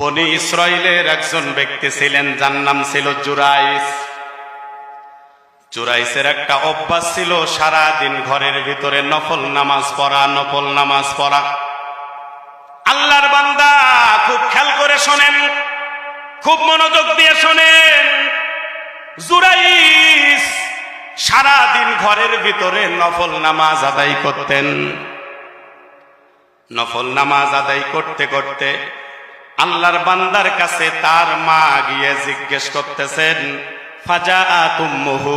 বনি ইসরায়েলের একজন ব্যক্তি ছিলেন, যার নাম ছিল জুরাইস। জুরাইসের একটা অভ্যাস ছিল সারা দিন ঘরের ভিতরে নফল নামাজ পড়া, নফল নামাজ পড়া। আল্লাহর বান্দা খুব খেয়াল করে শোনেন, খুব মনোযোগ দিয়ে শোনেন। জুরাইস সারা দিন ঘরের ভিতরে নফল নামাজ আদায় করতেন। নফল নামাজ আদায় করতে করতে আল্লাহর বান্দার কাছে তার মা গিয়ে জিজ্ঞেস করতেছেন ফাজা তুম্মুহু?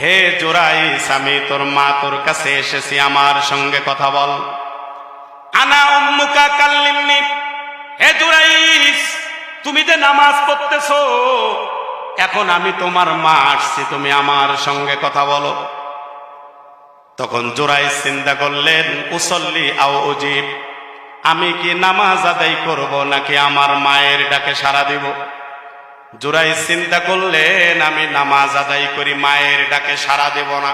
হে জোরাইস আমি তোর মা তোর কাছে এসেছি, আমার সঙ্গে কথা বল। আনা উম্মুকা কাল্লিমনি? হে জোরাইস তুমি যে নামাজ পড়তেছো, এখন আমি তোমার মা আসছি, তুমি আমার সঙ্গে কথা বলো। তখন জোরাই চিন্তা করলেন, উসল্লি আও উজিব। আমি কি নামাজ আদায় করব নাকি আমার মায়ের ডাকে সাড়া দিব? জোরাই চিন্তা করলেন, আমি নামাজ আদায় করি, মায়ের ডাকে সাড়া দেব না।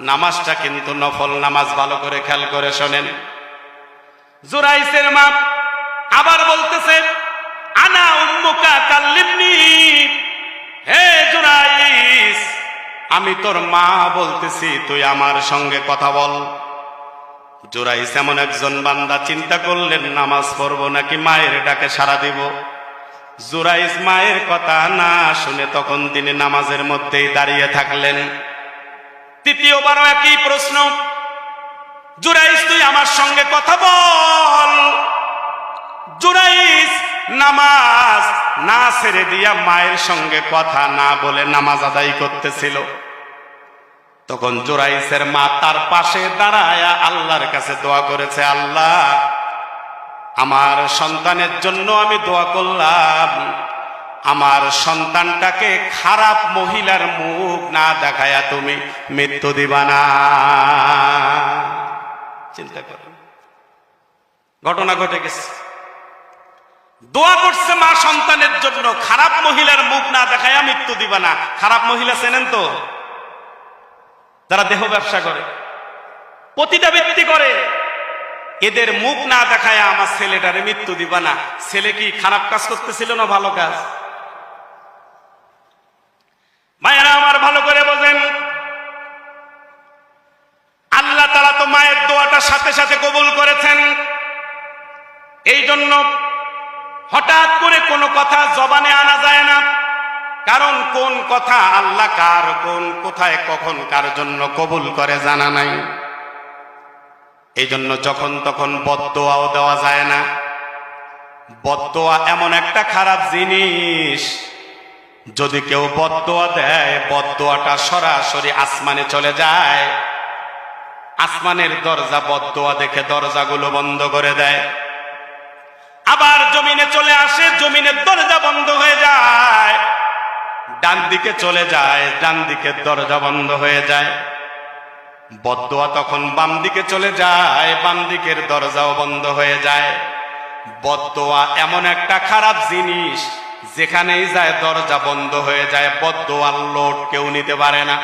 নামাজটা কিন্তু নফল নামাজ, ভালো করে খেয়াল করে শোনেন। জোরাইসের মা আবার বলতেছে, আনা উম্মুকা কাল্লিমনি। হে জোরাইস আমি তোর মা বলতেছি, তুই আমার সঙ্গে কথা বল। জোরাইস এমন একজন বান্দা, চিন্তা করলেন, নামাজ পড়ব নাকি মায়ের ডাকে সাড়া দিব? জোরাইস মায়ের কথা না শুনে তখন তিনি নামাজের মধ্যেই দাঁড়িয়ে থাকলেন। তৃতীয়বারও একই প্রশ্ন, জুরাইস, তুই আমার সঙ্গে কথা বল। জুরাইস, নামাজ না ছেড়ে দিয়া মায়ের সঙ্গে কথা না বলে নামাজ আদায় করতেছিল। তখন জোরাইসের মা তার পাশে দাঁড়ায় আল্লাহর কাছে দোয়া করেছে, আল্লাহ, আমার সন্তানের জন্য আমি দোয়া করলাম। আমার সন্তানটাকে খারাপ মহিলার মুখ না দেখায়া তুমি মৃত্যু দিবা না। চিন্তা করুন ঘটনা ঘটে গেছে। দোয়া করছে মা সন্তানের জন্য, খারাপ মহিলার মুখ না দেখায়া মৃত্যু দিবা না। খারাপ মহিলা চেনেন তো? যারা দেহ ব্যবসা করে পতিতাবৃত্তি করে, এদের মুখ না দেখায় আমার ছেলেটারে মৃত্যু দিবা না। ছেলে কি খারাপ কাজ করতেছিল না ভালো কাজ? মায়েরা আমার ভালো করে বোঝেন। আল্লাহ তারা তো মায়ের দোয়াটা সাথে সাথে কবুল করেছেন। এই জন্য হঠাৎ করে কোনো কথা জবানে আনা যায় না। কারণ কোন কথা আল্লাহ কার, কোন কোথায়, কখন কার জন্য কবুল করে জানা নাই। এই জন্য যখন তখন বদোয়াও দেওয়া যায় না। বদোয়া এমন একটা খারাপ জিনিস, যদি কেউ বদোয়া দেয় বদোয়াটা সরাসরি আসমানে চলে যায়। আসমানের দরজা বদোয়া দেখে দরজাগুলো বন্ধ করে দেয়। আবার জমিনে চলে আসে, জমিনের দরজা বন্ধ হয়ে যায়। ডান দিকে চলে যায়, ডান দিকের দরজা বন্ধ হয়ে যায়। বদোয়া তখন বাম দিকে চলে যায়, বাম দিকের দরজাও বন্ধ হয়ে যায়। বদোয়া এমন একটা খারাপ জিনিস, যেখানেই যায় দরজা বন্ধ হয়ে যায় বদোয়ার লোড কেউ নিতে পারে না।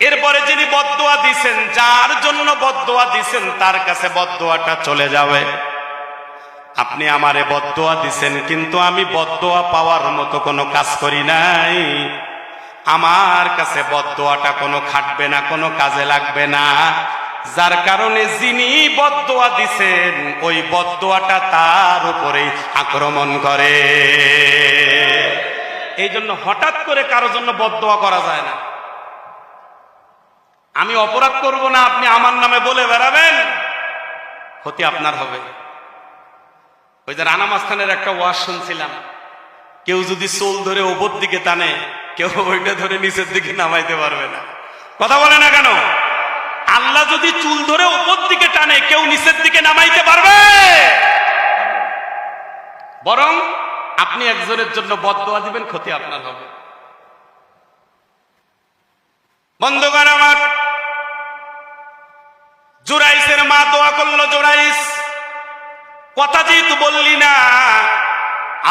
এরপরে যিনি বদোয়া দিছেন, যার জন্য বদোয়া দিছেন, তার কাছে বদোয়াটা চলে যাবে। আপনি আমারে বদোয়া দিছেন, কিন্তু আমি বদোয়া পাওয়ার মতো কোনো কাজ করি নাই। আমার কাছে বদোয়াটা কোনো খাটবে না, কোনো কাজে লাগবে না। যার কারণে যিনি বদোয়া দিছেন, ওই বদোয়াটা তার উপরেই আক্রমণ করে। এই জন্য হঠাৎ করে কারও জন্য বদোয়া করা যায় না। আমি অপরাধ করব না, আপনি আমার নামে বলে বেড়াবেন, ক্ষতি আপনার হবে। ওই যে রানা মাস্তানের একটা ওয়াজ শুনছিলাম। কেউ যদি চোল ধরে ওপর দিকে টানে, কেউ ওইটা ধরে নিচের দিকে নামাইতে পারবে না। কথা বলে না কেন? আল্লাহ যদি চুল ধরে ওপর দিকে টানে, কেউ নিচের দিকে নামাইতে পারবে? বরং আপনি একজনের জন্য বদোয়া দিবেন, ক্ষতি আপনার হবে। বন্ধুগণ আমার জুরাইসের মা দোয়া করল জুরাইস কথা যেহেতু বললি না,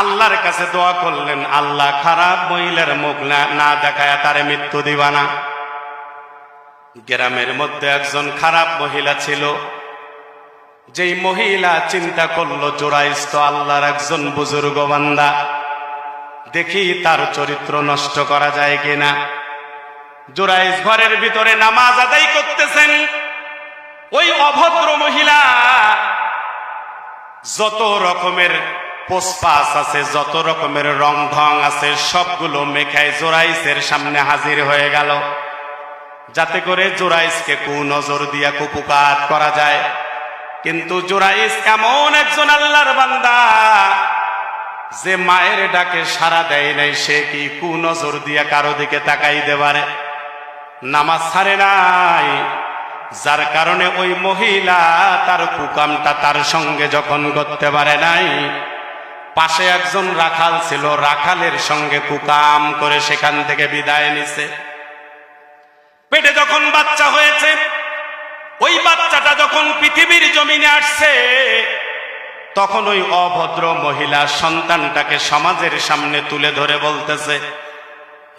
আল্লাহর কাছে দোয়া করলেন, আল্লাহ খারাপ মহিলার মুখ না দেখায় তারে মৃত্যু দিবানা গ্রামের মধ্যে একজন খারাপ মহিলা ছিল। যেই মহিলা চিন্তা করল, জোরাইস তো আল্লাহর একজন বুজুর্গ বান্দা। দেখি তার চরিত্র নষ্ট করা যায় কিনা। জোরাইস ঘরের ভিতরে নামাজ আদায় করতেছেন। ওই অভদ্র মহিলা যত রকমের পোসপাস আছে, যত রকমের রং ঢং আছে, সবগুলো মেখায় জোরাইসের সামনে হাজির হয়ে গেল। যাতে করে জোরাইসকে কু নজর দিয়া কুপুকাত করা যায়। কিন্তু জোরাইস এমন একজন আল্লাহর বান্দা, যে মায়ের ডাকে সারা দেয় নাই, সে কি কু নজর দিয়া কারও দিকে তাকাই দেবারে নামাজ ছাড়ে নাই। যার কারণে ওই মহিলা তার কুকামটা তার সঙ্গে যখন করতে পারে নাই, পাশে একজন রাখাল ছিল, রাখালের সঙ্গে কুকাম করে সেখান থেকে বিদায় নিছে। পেটে যখন বাচ্চা হয়েছে, ওই বাচ্চাটা যখন পৃথিবীর জমিনে আসছে, তখন ওই অভদ্র মহিলা সন্তানটাকে সমাজের সামনে তুলে ধরে বলতেছে,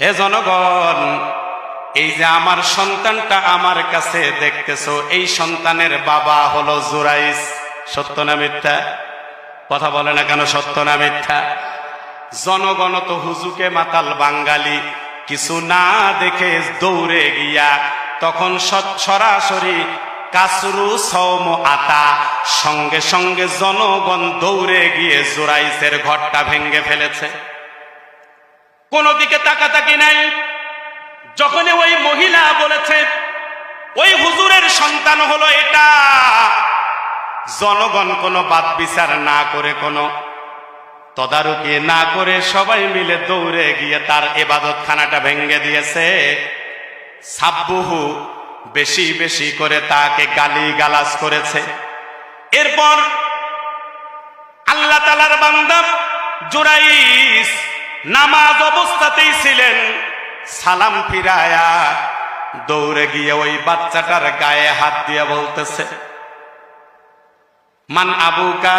হে জনগণ এই যে আমার সন্তানটা আমার কাছে দেখতেছো, এই সন্তানের বাবা হলো জুরাইস। সত্য না মিথ্যা? কথা বলে না কেন সত্য না মিথ্যা? জনগণ তো হুজুকে মাতাল বাঙালি, কিছু না দেখে দৌড়ে গিয়া তখন সরাসরি কাসরু সৌম আতা, সঙ্গে সঙ্গে জনগণ দৌড়ে গিয়ে জোরাইসের ঘরটা ভেঙ্গে ফেলেছে। কোন দিকে তাকাতাকি নাই। যখন ওই মহিলা বলেছে, ওই হুজুরের সন্তান হলো এটা। জনগণ কোনো বাদ বিচার না করে, কোনো তদারকি না করে সবাই মিলে দৌড়ে গিয়ে তার এবাদত খানাটা ভেঙ্গে দিয়েছে। সাব্বুহু বেশি বেশি করে তাকে গালি গালাজ করেছে। এরপর আল্লাহ তালার বান্দা জুরাইস নামাজ অবস্থাতেই ছিলেন। সালাম ফিরায়া দৌড়ে গিয়ে ওই বাচ্চাটার গায়ে হাত দিয়ে বলতেছে, মান আবুকা,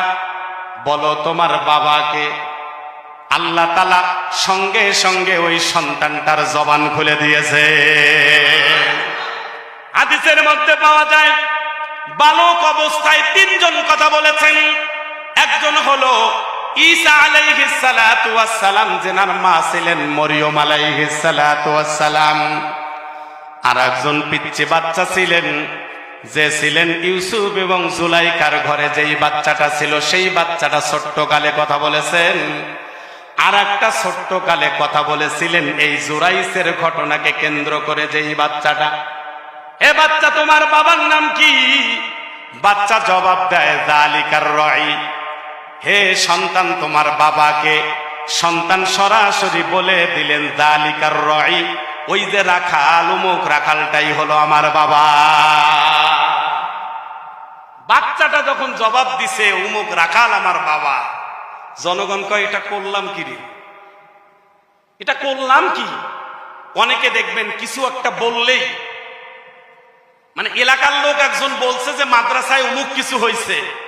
বলো তোমার বাবাকে, আল্লাহ তালা সঙ্গে সঙ্গে ওই সন্তানটার জবান খুলে দিয়েছে। হাদিসের মধ্যে পাওয়া যায়, বালক অবস্থায় তিনজন কথা বলেছেন। একজন হলো ঈসা আলাইহিস সালাতু ওয়াস সালাম, যেনার মা ছিলেন মরিয়ম আলাইহিস সালাতু ওয়াস সালাম আর একজন পিচ্ছি বাচ্চা ছিলেন, যে ছিলেন ইউসুফ এবং জুলাইকার ঘরে যেই বাচ্চাটা ছিল, সেই বাচ্চাটা ছোট্ট কালে কথা বলেছেন। আর একটা ছোট্ট কালে কথা বলেছিলেন, এই জুরাইসের ঘটনাকে কেন্দ্র করে যেই বাচ্চাটা, এ বাচ্চা, তোমার বাবার নাম কি? বাচ্চা জবাব দেয়, দালিকার রয় হে সন্তান, তোমার বাবাকে সন্তান সরাসরি বলে দিলেন, দালিকার রয় ওই যে রাখাল, উমুক রাখালটাই হলো আমার বাবা। বাচ্চাটা যখন জবাব দিছে, উমুক রাখাল আমার বাবা। জনগণ কয়, এটা করলাম কি রে? এটা করলাম কি? অনেকে দেখবেন, কিছু একটা বললেই মানে এলাকার লোক একজন বলছে যে, মাদ্রাসায় উমুক কিছু হয়েছে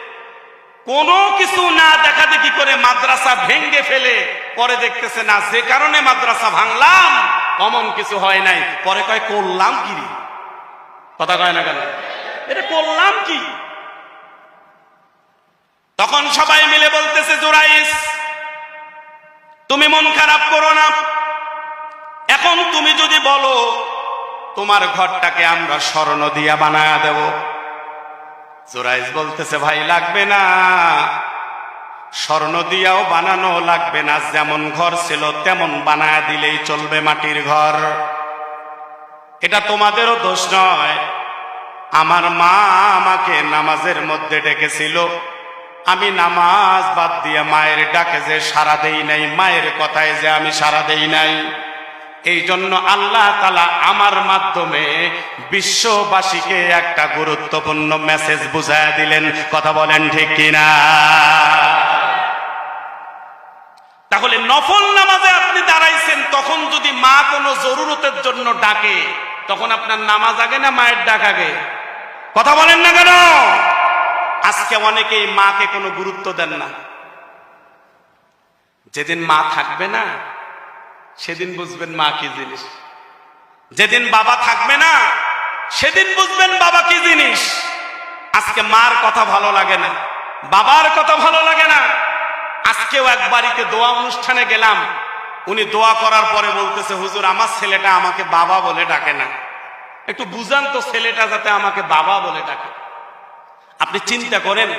কোনো কিছু না দেখা দেখি করে মাদ্রাসা ভেঙ্গে ফেলে? পরে দেখতেছে, না, যে কারণে মাদ্রাসা ভাঙলাম অমন কিছু হয় নাই। পরে কয়, করলাম কি কথা কয় না কেন? এটা করলাম কি? তখন সবাই মিলে বলতেছে, জোরাইস, তুমি মন খারাপ করো না। এখন তুমি যদি বলো, তোমার ঘরটাকে আমরা স্বর্ণ দিয়া বানায় দেব। জোরাইস বলতেছে, ভাই, লাগবে না। স্বর্ণ দিয়াও বানানো লাগবে না। যেমন ঘর ছিল, তেমন বানায় দিলেই চলবে মাটির ঘর। এটা তোমাদেরও দোষ নয়। আমার মা আমাকে নামাজের মধ্যে ডেকেছিল। আমি নামাজ বাদ দিয়ে মায়ের ডাকে যে সারা দেই নাই, মায়ের কথায় যে আমি সারা দেই নাই। এই জন্য আল্লাহ তালা আমার মাধ্যমে বিশ্ববাসীকে একটা গুরুত্বপূর্ণ মেসেজ বুঝায় দিলেন। কথা বলেন ঠিক কিনা? তাহলে নফল নামাজে আপনি দাঁড়াইছেন, তখন যদি মা কোনো জরুরতের জন্য ডাকে, তখন আপনার নামাজ আগে না মায়ের ডাক আগে? কথা বলেন না কেন? আজকে অনেকেই মাকে কোনো গুরুত্ব দেন না। যেদিন মা থাকবে না সেদিন বুঝবেন মা কি জিনিস। যেদিন বাবা থাকবে না, সেদিন বুঝবেন বাবা কি জিনিস। আজকে মার কথা ভালো লাগে না, বাবার কথা ভালো লাগে না। আজকেও এক বাড়িতে দোয়া অনুষ্ঠানে গেলাম, উনি দোয়া করার পরে বলতেছে, হুজুর, আমার ছেলেটা আমাকে বাবা বলে ডাকে না। একটু বুঝান তো ছেলেটা যাতে আমাকে বাবা বলে ডাকে। আপনি চিন্তা করেন,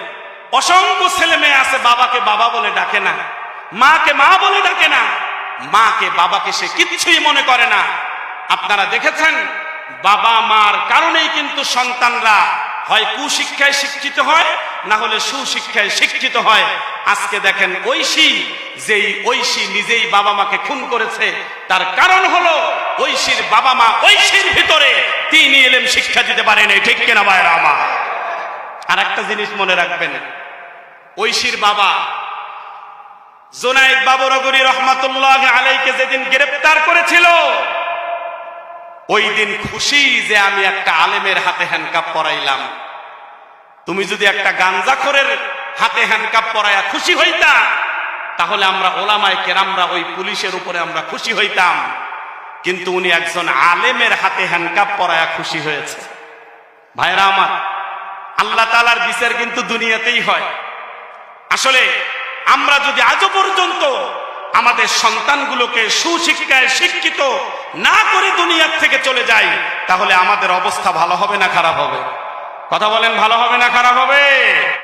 অসংখ্য ছেলে মেয়ে আছে বাবাকে বাবা বলে ডাকে না, মাকে মা বলে ডাকে না। মাকে, বাবাকে সে কিচ্ছুই মনে করে না। আপনারা দেখেছেন, বাবা মার কারণেই কিন্তু সন্তানরা হয় কুশিক্ষায় শিক্ষিত হয়, না হলে সুশিক্ষায় শিক্ষিত হয়। আজকে দেখেন ঐশী, যেই ঐশী নিজেই বাবা মাকে খুন করেছে, তার কারণ হলো ঐশীর বাবা মা ঐশীর ভিতরে তিনি এলেম শিক্ষা দিতে পারেন এই ঠিক কিনা ভাইরা আমার? আর একটা জিনিস মনে রাখবেন, ঐশীর বাবা জোনায়েদ বাবরগরি রহমাতুল্লাহ আলাইকে যেদিন গ্রেপ্তার করেছিল, ওই দিন খুশি যে আমি একটা আলেমের হাতে হ্যান্ডকাপ পরাইলাম। তুমি যদি একটা গাঞ্জাখোরের হাতে হ্যান্ডকাপ পরাইয়া খুশি হইতা, তাহলে আমরা ওলামায় কেরামরা ওই পুলিশের উপরে আমরা খুশি হইতাম। কিন্তু উনি একজন আলেমের হাতে হ্যান্ডকাপ পরায়া খুশি হয়েছে। ভাইরা আমার, আল্লাহ তালার বিচার কিন্তু দুনিয়াতেই হয়। আসলে আমরা যদি আজও পর্যন্ত আমাদের সন্তানগুলোকে সুশিক্ষায় শিক্ষিত না করে দুনিয়ার থেকে চলে যাই, তাহলে আমাদের অবস্থা ভালো হবে না খারাপ হবে? কথা বলেন, ভালো হবে না খারাপ হবে?